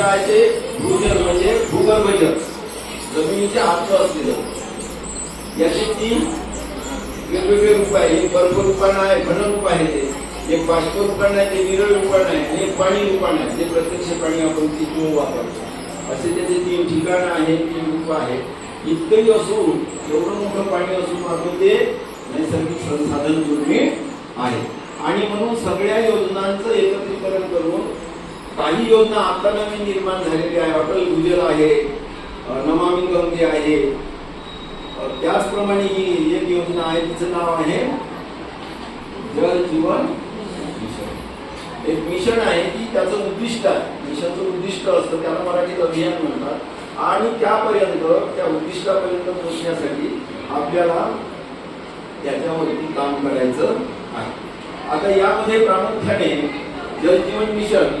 आहे भूजल म्हणजे भूगर्भज जमिनीच्या आत असलेलं याचे तीन वेगवेगळे रूप आहे. एक बर्फ रूपानं आहे घन रूप आहे ते. एक बाष्प रूपानं आहे ते विरळ रूपानं आहे एक पाणी रूपानं आहे. ते प्रत्यक्ष पाणी आपण तिथून वापरतो. असे त्याचे तीन ठिकाणं आहेत तीन रूप आहे इतकंही असून एवढं मोठं पाणी असून मात्र ते नैसर्गिक संसाधन दुर्मिळ आहे. आणि म्हणून सगळ्या योजनांचं एकत्र काही योजना आता नवीन निर्माण झालेली आहे. अटल भूजल आहे नमामी नमामि गंगे आहे. त्याचप्रमाणे ही एक योजना आहे तिचं नाव आहे जल जीवन मिशन. एक मिशन आहे की त्याचं उद्दिष्ट आहे. मिशनचं उद्दिष्ट असतं त्याला मराठीत अभियान म्हणतात. आणि त्यापर्यंत त्या उद्दिष्टापर्यंत पोहोचण्यासाठी आपल्याला त्याच्यावरती काम करायचं आहे. आता यामध्ये प्रामुख्याने जलजीवन मिशन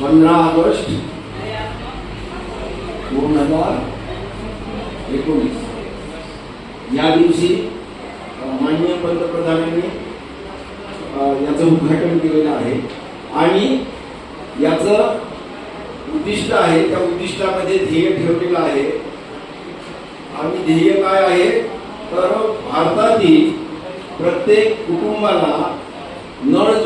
पंधरा ऑगस्ट दोन हजार एकोणीस. या दिवशी माननीय पंतप्रधानांनी याचं उद्घाटन केलेलं आहे. आणि याचं उद्दिष्ट आहे त्या उद्दिष्टामध्ये ध्येय ठेवलेलं आहे. आणि ध्येय काय आहे? तर भारतातील प्रत्येक कुटुंबाला नळ